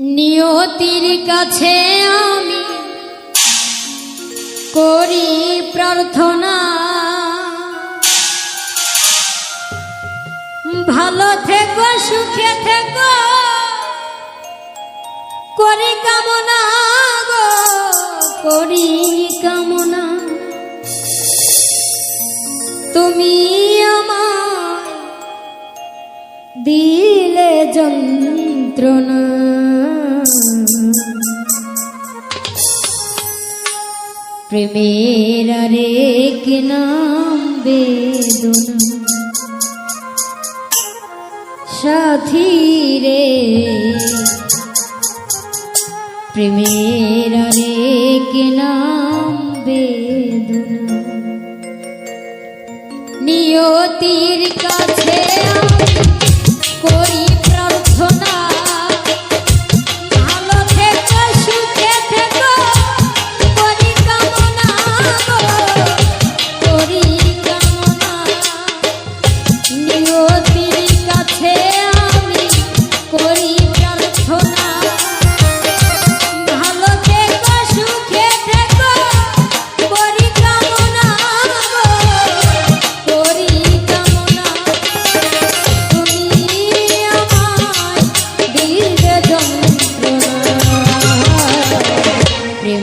নিয়তির কাছে আমি করি প্রার্থনা। ভালো থেকো, সুখে থেকো, করি কামনা গো, করি কামনা। তুমি আমার দিলে যন্ত্রণা। প্রেমের আরেক নাম বেদনা। সাথী রে প্রেমের আরেক নাম বেদনা। নিয়তির কাছে আমি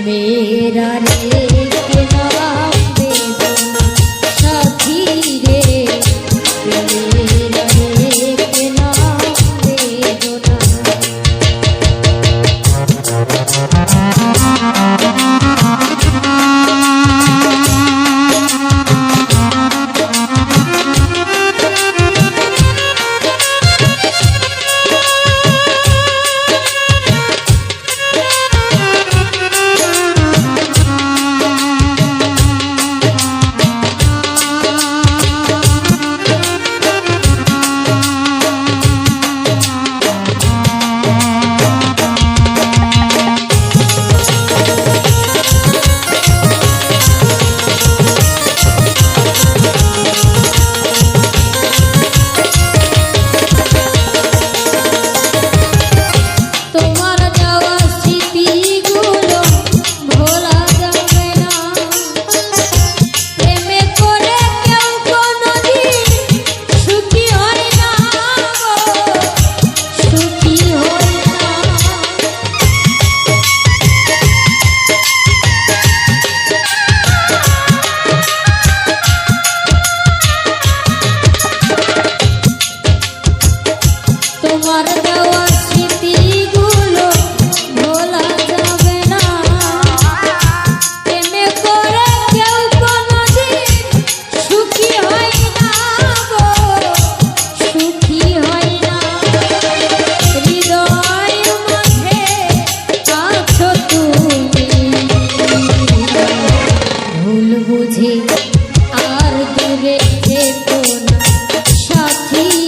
मेरा रे। রেখো না সাথী।